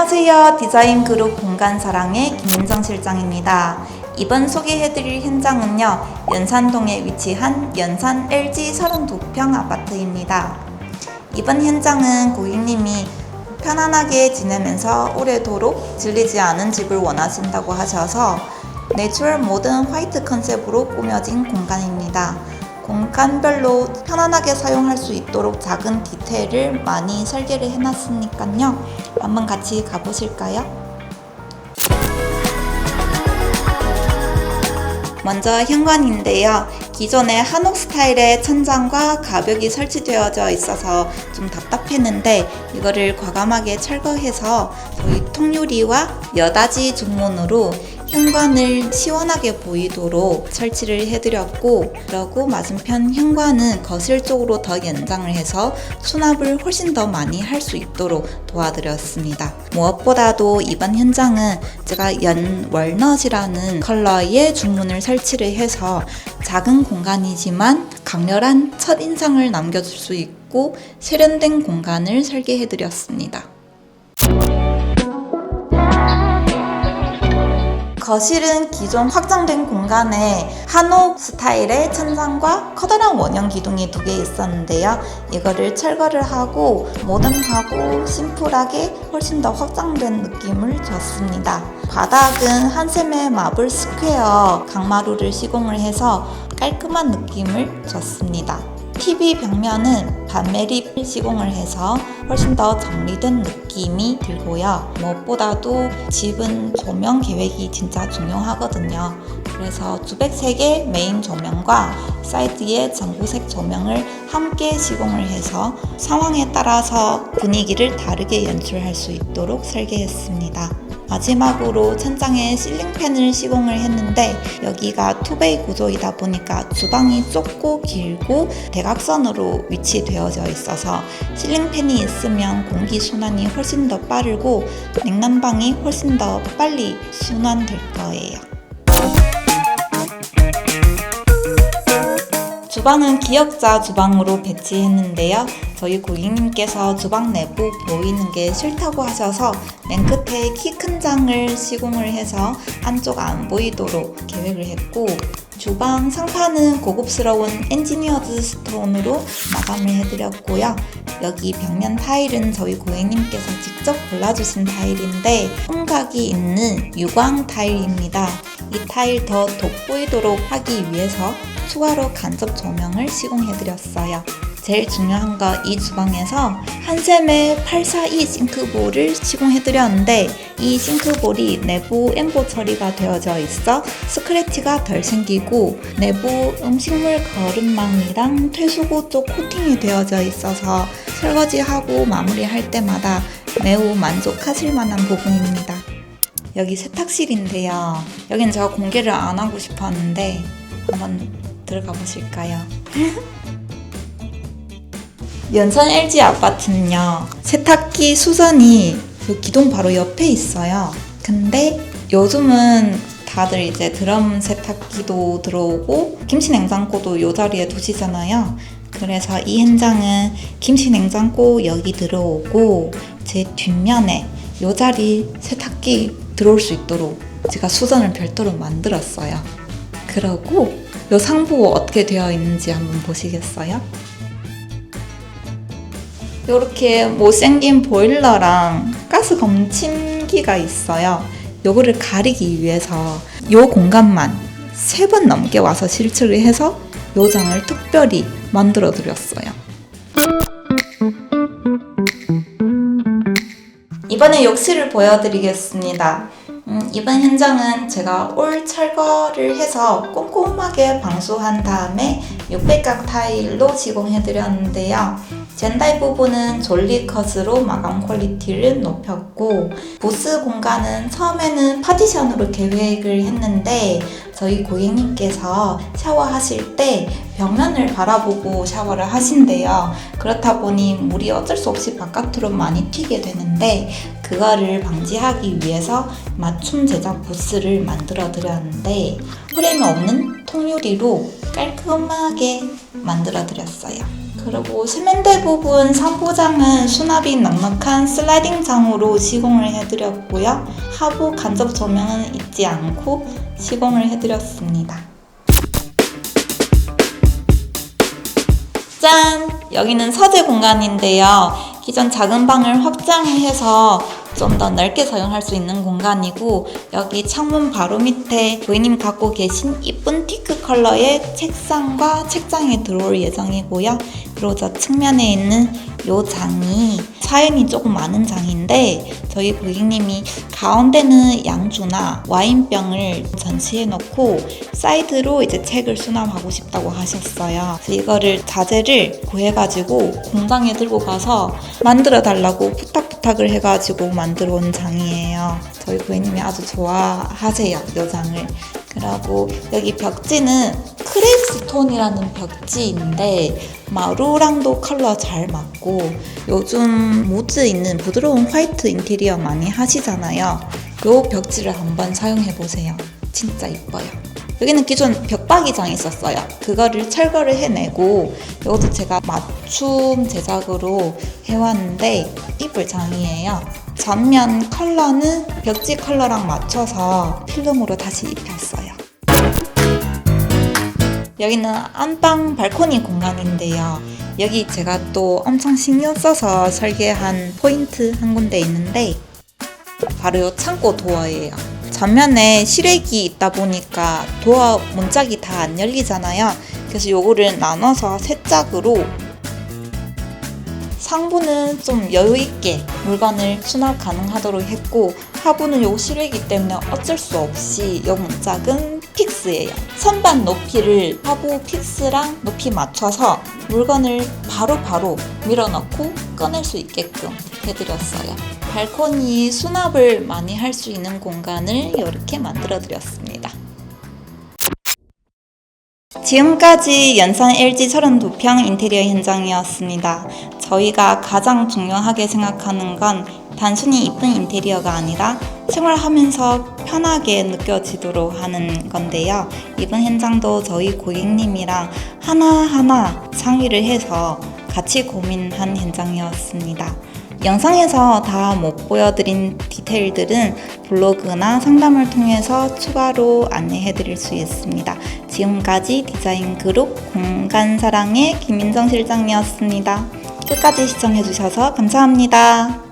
안녕하세요. 디자인 그룹 공간사랑의 김민정 실장입니다. 이번 소개해드릴 현장은요, 연산동에 위치한 연산 LG 32평 아파트입니다. 이번 현장은 고객님이 편안하게 지내면서 오래도록 질리지 않은 집을 원하신다고 하셔서 내추럴 모던 화이트 컨셉으로 꾸며진 공간입니다. 공간별로 편안하게 사용할 수 있도록 작은 디테일을 많이 설계를 해놨으니까요. 한번 같이 가보실까요? 먼저 현관인데요. 기존에 한옥 스타일의 천장과 가벽이 설치되어져 있어서 좀 답답했는데 이거를 과감하게 철거해서 저희 통유리와 여다지 중문으로 현관을 시원하게 보이도록 설치를 해드렸고 그리고 맞은편 현관은 거실 쪽으로 더 연장을 해서 수납을 훨씬 더 많이 할 수 있도록 도와드렸습니다. 무엇보다도 이번 현장은 제가 연 월넛이라는 컬러의 중문을 설치를 해서 작은 공간이지만 강렬한 첫인상을 남겨줄 수 있고 세련된 공간을 설계해드렸습니다. 거실은 기존 확장된 공간에 한옥 스타일의 천장과 커다란 원형 기둥이 두 개 있었는데요. 이거를 철거를 하고 모던하고 심플하게 훨씬 더 확장된 느낌을 줬습니다. 바닥은 한샘의 마블 스퀘어 강마루를 시공을 해서 깔끔한 느낌을 줬습니다. TV 벽면은 반매립 시공을 해서 훨씬 더 정리된 느낌이 들고요. 무엇보다도 집은 조명 계획이 진짜 중요하거든요. 그래서 주백색의 메인 조명과 사이드의 전구색 조명을 함께 시공을 해서 상황에 따라서 분위기를 다르게 연출할 수 있도록 설계했습니다. 마지막으로 천장에 실링팬을 시공을 했는데 여기가 투베이 구조이다 보니까 주방이 좁고 길고 대각선으로 위치되어져 있어서 실링팬이 있으면 공기 순환이 훨씬 더 빠르고 냉난방이 훨씬 더 빨리 순환될 거예요. 주방은 기역자 주방으로 배치했는데요. 저희 고객님께서 주방 내부 보이는 게 싫다고 하셔서 맨 끝에 키 큰 장을 시공을 해서 안쪽 안 보이도록 계획을 했고 주방 상판은 고급스러운 엔지니어드 스톤으로 마감을 해드렸고요. 여기 벽면 타일은 저희 고객님께서 직접 골라주신 타일인데 홍각이 있는 유광 타일입니다. 이 타일 더 돋보이도록 하기 위해서 추가로 간접 조명을 시공해드렸어요. 제일 중요한 거 이 주방에서 한샘의 842 싱크볼을 시공해드렸는데 이 싱크볼이 내부 엠보 처리가 되어져 있어 스크래치가 덜 생기고 내부 음식물 거름망이랑 퇴수구 쪽 코팅이 되어져 있어서 설거지하고 마무리할 때마다 매우 만족하실 만한 부분입니다. 여기 세탁실인데요. 여긴 제가 공개를 안 하고 싶었는데 한번 들어가 보실까요? 연산 LG 아파트는요, 세탁기 수선이 그 기둥 바로 옆에 있어요. 근데 요즘은 다들 이제 드럼 세탁기도 들어오고 김치 냉장고도 요 자리에 두시잖아요. 그래서 이 현장은 김치 냉장고 여기 들어오고 제 뒷면에 요 자리 세탁기 들어올 수 있도록 제가 수선을 별도로 만들었어요. 그러고 요 상부 어떻게 되어 있는지 한번 보시겠어요? 이렇게 못생긴 보일러랑 가스 검침기가 있어요. 요거를 가리기 위해서 요 공간만 세 번 넘게 와서 실측을 해서 요 장을 특별히 만들어 드렸어요. 이번에 욕실을 보여드리겠습니다. 음, 이번 현장은 제가 올 철거를 해서 꼼꼼하게 방수한 다음에 600각 타일로 시공해드렸는데요. 젠다이 부분은 졸리컷으로 마감 퀄리티를 높였고 부스 공간은 처음에는 파티션으로 계획을 했는데 저희 고객님께서 샤워하실 때 벽면을 바라보고 샤워를 하신대요. 그렇다 보니 물이 어쩔 수 없이 바깥으로 많이 튀게 되는데 그거를 방지하기 위해서 맞춤 제작 부스를 만들어 드렸는데 프레임 없는 통유리로 깔끔하게 만들어 드렸어요. 그리고 세면대 부분 상부장은 수납이 넉넉한 슬라이딩 장으로 시공을 해드렸고요. 하부 간접 조명은 잊지 않고 시공을 해드렸습니다. 짠! 여기는 서재 공간인데요. 기존 작은 방을 확장해서 좀 더 넓게 사용할 수 있는 공간이고 여기 창문 바로 밑에 부인님 갖고 계신 이쁜 티크 컬러의 책상과 책장이 들어올 예정이고요. 저 측면에 있는 요 장이 사연이 조금 많은 장인데 저희 고객님이 가운데는 양주나 와인병을 전시해 놓고 사이드로 이제 책을 수납하고 싶다고 하셨어요. 그래서 이거를 자재를 구해가지고 공장에 들고 가서 만들어 달라고 부탁 부탁을 해가지고 만들어 온 장이에요. 저희 고객님이 아주 좋아하세요, 이 장을. 그리고 여기 벽지는 크레스톤이라는 벽지인데 마루랑도 컬러 잘 맞고 요즘 모드 있는 부드러운 화이트 인테리어 많이 하시잖아요. 요 벽지를 한번 사용해 보세요. 진짜 이뻐요. 여기는 기존 벽박이장이 있었어요. 그거를 철거를 해내고 이것도 제가 맞춤 제작으로 해왔는데 이쁠 장이에요. 전면 컬러는 벽지 컬러랑 맞춰서 필름으로 다시 입혔어요. 여기는 안방 발코니 공간인데요. 여기 제가 또 엄청 신경 써서 설계한 포인트 한 군데 있는데 바로 이 창고 도어예요. 전면에 실외기 있다 보니까 도어 문짝이 다 안 열리잖아요. 그래서 요거를 나눠서 세 짝으로 상부는 좀 여유 있게 물건을 수납 가능하도록 했고 하부는 요 실외기 때문에 어쩔 수 없이 요 문짝은 픽스예요. 선반 높이를 하부 픽스랑 높이 맞춰서 물건을 바로 바로 밀어넣고 꺼낼 수 있게끔 해드렸어요. 발코니 수납을 많이 할 수 있는 공간을 이렇게 만들어 드렸습니다. 지금까지 연산 LG 32평 인테리어 현장이었습니다. 저희가 가장 중요하게 생각하는 건 단순히 이쁜 인테리어가 아니라 생활하면서 편하게 느껴지도록 하는 건데요. 이번 현장도 저희 고객님이랑 하나하나 상의를 해서 같이 고민한 현장이었습니다. 영상에서 다 못 보여드린 디테일들은 블로그나 상담을 통해서 추가로 안내해 드릴 수 있습니다. 지금까지 디자인 그룹 공간사랑의 김민정 실장이었습니다. 끝까지 시청해 주셔서 감사합니다.